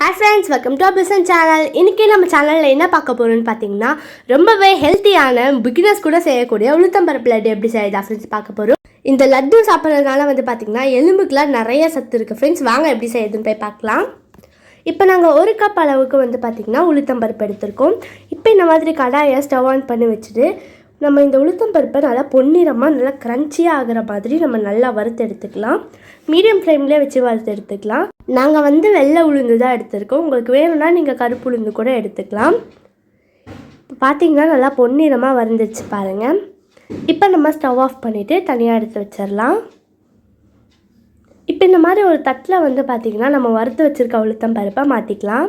Hi friends welcome to பிசன் channel இன்றைக்கி நம்ம சேனலில் என்ன பார்க்க போகிறோம்னு பார்த்தீங்கன்னா ரொம்பவே ஹெல்த்தியான பிகினர்ஸ் கூட செய்யக்கூடிய உளுத்தம்பருப்பு லட்டு எப்படி செய்யுதா ஃப்ரெண்ட்ஸ் பார்க்க போகிறோம் இந்த லட்டு சாப்பிட்றதுனால வந்து பார்த்திங்கன்னா எலும்புக்குலாம் நிறைய சத்து இருக்குது ஃப்ரெண்ட்ஸ் வாங்க எப்படி செய்யுதுன்னு போய் பார்க்கலாம். இப்போ நாங்கள் ஒரு கப் அளவுக்கு வந்து பார்த்திங்கன்னா உளுத்தம்பருப்பு எடுத்திருக்கோம். இப்போ இந்த மாதிரி கடாயை ஸ்டவ் ஆன் பண்ணி வச்சுட்டு நம்ம இந்த உளுத்தம் பருப்பை நல்லா பொன்னிறமாக நல்லா க்ரன்ச்சியாக ஆகிற மாதிரி நம்ம நல்லா வறுத்து எடுத்துக்கலாம். மீடியம் ஃப்ளேம்லேயே வச்சு வறுத்து எடுத்துக்கலாம். நாங்கள் வந்து வெள்ளை உளுந்து தான் எடுத்திருக்கோம். உங்களுக்கு வேணும்னா நீங்கள் கருப்பு உளுந்து கூட எடுத்துக்கலாம். இப்போ பார்த்தீங்கன்னா நல்லா பொன்னிறமாக வறுந்துச்சு பாருங்கள் இப்போ நம்ம ஸ்டவ் ஆஃப் பண்ணிவிட்டு தனியாக எடுத்து வச்சிடலாம். இப்போ இந்த மாதிரி ஒரு தட்டில் வந்து பார்த்திங்கன்னா நம்ம வறுத்து வச்சுருக்க உளுத்தம் பருப்பை மாற்றிக்கலாம்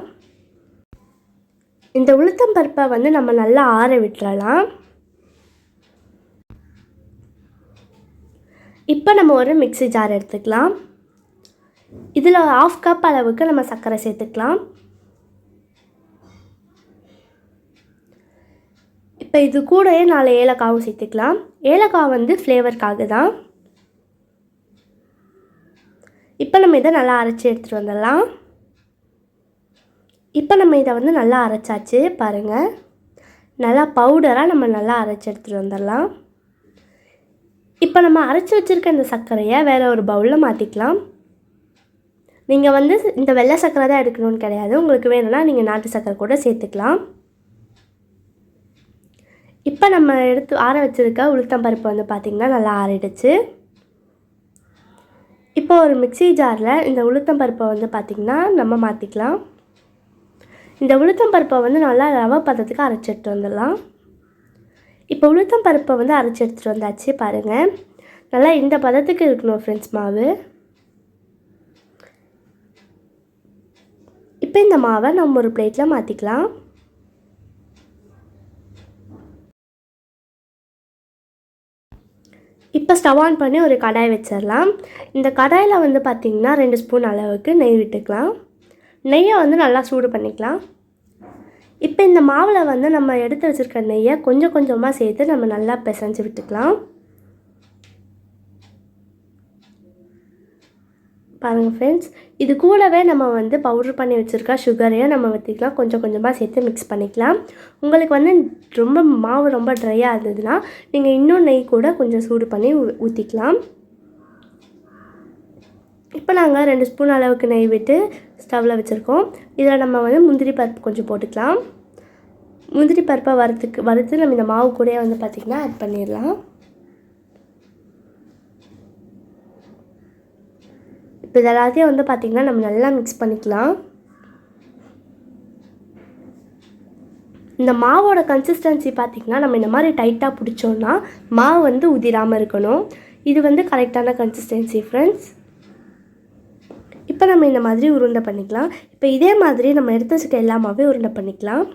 இந்த உளுத்தம் பருப்பை வந்து நம்ம நல்லா ஆற விட்டுறலாம். இப்போ நம்ம ஒரு மிக்ஸி ஜார் எடுத்துக்கலாம். இதில் ஆஃப் கப் அளவுக்கு நம்ம சர்க்கரை சேர்த்துக்கலாம். இப்போ இது கூடயே நாலு ஏலக்காவும் சேர்த்துக்கலாம். ஏலக்காய் வந்து ஃப்ளேவருக்காக தான். இப்போ நம்ம இதை நல்லா அரைச்சி எடுத்துகிட்டு வந்துடலாம். இப்போ நம்ம இதை வந்து நல்லா அரைச்சாச்சு பாருங்கள் நல்லா பவுடராக நம்ம நல்லா அரைச்சி எடுத்துகிட்டு வந்துடலாம். இப்போ நம்ம அரைச்சி வச்சுருக்க இந்த சர்க்கரையை வேறு ஒரு பவுலில் மாற்றிக்கலாம் நீங்கள் வந்து இந்த வெள்ளை சர்க்கரை தான் எடுக்கணும்னு கிடையாது. உங்களுக்கு வேணும்னா நீங்கள் நாட்டு சர்க்கரை கூட சேர்த்துக்கலாம். இப்போ நம்ம எடுத்து ஆற வச்சுருக்க உளுத்தம்பருப்பு வந்து பார்த்திங்கன்னா நல்லா ஆறிடுச்சு. இப்போ ஒரு மிக்ஸி ஜாரில் இந்த உளுத்தம்பருப்பை வந்து பார்த்திங்கன்னா நம்ம மாற்றிக்கலாம் இந்த உளுத்தம்பருப்பை வந்து நல்லா ரவை பதத்துக்கு அரைச்சி வந்துடலாம். இப்போ உளுத்தம் பருப்பை வந்து அரைச்சி எடுத்துகிட்டு வந்தாச்சு பாருங்கள் நல்லா இந்த பதத்துக்கு இருக்கணும் ஃப்ரெண்ட்ஸ் மாவு. இப்போ இந்த மாவை நம்ம ஒரு பிளேட்டில் மாற்றிக்கலாம் இப்போ ஸ்டவ் ஆன் பண்ணி ஒரு கடாய் வச்சிடலாம். இந்த கடாயில் வந்து பார்த்திங்கன்னா ரெண்டு ஸ்பூன் அளவுக்கு நெய் விட்டுக்கலாம். நெய்யை வந்து நல்லா சூடு பண்ணிக்கலாம். இப்போ இந்த மாவில் வந்து நம்ம எடுத்து வச்சுருக்க நெய்யை கொஞ்சம் கொஞ்சமாக சேர்த்து நம்ம நல்லா பிசைஞ்சு விட்டுக்கலாம். பாருங்கள் ஃப்ரெண்ட்ஸ் இது கூடவே நம்ம வந்து பவுட்ரு பண்ணி வச்சுருக்க சுகரையும் நம்ம ஊற்றிக்கலாம் கொஞ்சம் கொஞ்சமாக சேர்த்து மிக்ஸ் பண்ணிக்கலாம். உங்களுக்கு வந்து ரொம்ப மாவு ரொம்ப ட்ரையாக இருந்ததுன்னா நீங்கள் இன்னும் நெய் கூட கொஞ்சம் சூடு பண்ணி ஊ- ஊற்றிக்கலாம் இப்போ நாங்கள் ரெண்டு ஸ்பூன் அளவுக்கு நெய் விட்டு ஸ்டவ்வில் வச்சுருக்கோம். இதில் நம்ம வந்து முந்திரி பருப்பு கொஞ்சம் போட்டுக்கலாம். முந்திரி பருப்பை வறுத்துக்கு வறுத்து நம்ம இந்த மாவு கூடயே வந்து பார்த்திங்கன்னா ஆட் பண்ணிடலாம். இப்போ இது எல்லாத்தையும் வந்து பார்த்திங்கன்னா நம்ம நல்லா மிக்ஸ் பண்ணிக்கலாம். இந்த மாவோட கன்சிஸ்டன்சி பார்த்திங்கன்னா நம்ம இந்த மாதிரி டைட்டாக பிடிச்சோன்னா மாவு வந்து உதிராமல் இருக்கணும். இது வந்து கரெக்டான கன்சிஸ்டன்சி ஃப்ரெண்ட்ஸ் இப்போ நம்ம இந்த மாதிரி உருண்டை பண்ணிக்கலாம். இப்போ இதே மாதிரி நம்ம எடுத்து வச்சுக்க எல்லாமே உருண்டை பண்ணிக்கலாம்.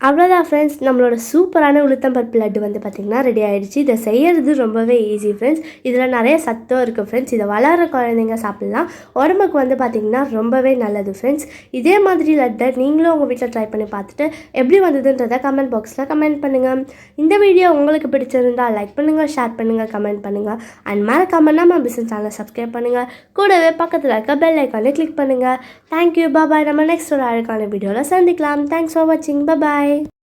அவ்வளோதான் ஃப்ரெண்ட்ஸ் நம்மளோட சூப்பரான உளுத்தம்பருப்பு லட்டு வந்து பார்த்திங்கன்னா ரெடி ஆகிடுச்சு இதை செய்யறது ரொம்பவே ஈஸி ஃப்ரெண்ட்ஸ் இதில் நிறைய சத்தம் இருக்குது ஃப்ரெண்ட்ஸ் இதை வளர குழந்தைங்க சாப்பிட்லாம். உடம்புக்கு வந்து பார்த்திங்கன்னா ரொம்பவே நல்லது ஃப்ரெண்ட்ஸ் இதே மாதிரி லட்டை நீங்களும் உங்கள் வீட்டில் ட்ரை பண்ணி பார்த்துட்டு எப்படி வந்ததுன்றதை கமெண்ட் பாக்ஸில் கமெண்ட் பண்ணுங்கள் இந்த வீடியோ உங்களுக்கு பிடிச்சிருந்தால் லைக் பண்ணுங்கள் ஷேர் பண்ணுங்கள் கமெண்ட் பண்ணுங்கள் அண்ட் மறக்காமல் நம்ம பிஸ்னஸ் சேனலை சப்ஸ்கிரைப் பண்ணுங்கள் கூடவே பக்கத்தில் இருக்க பெல் ஐக்கானே கிளிக் பண்ணுங்கள் தேங்க்யூ பாபாய் நம்ம நெக்ஸ்ட் ஒரு அழகான வீடியோவில் சந்திக்கலாம். தேங்க்ஸ் ஃபார் வாட்சிங் பாய்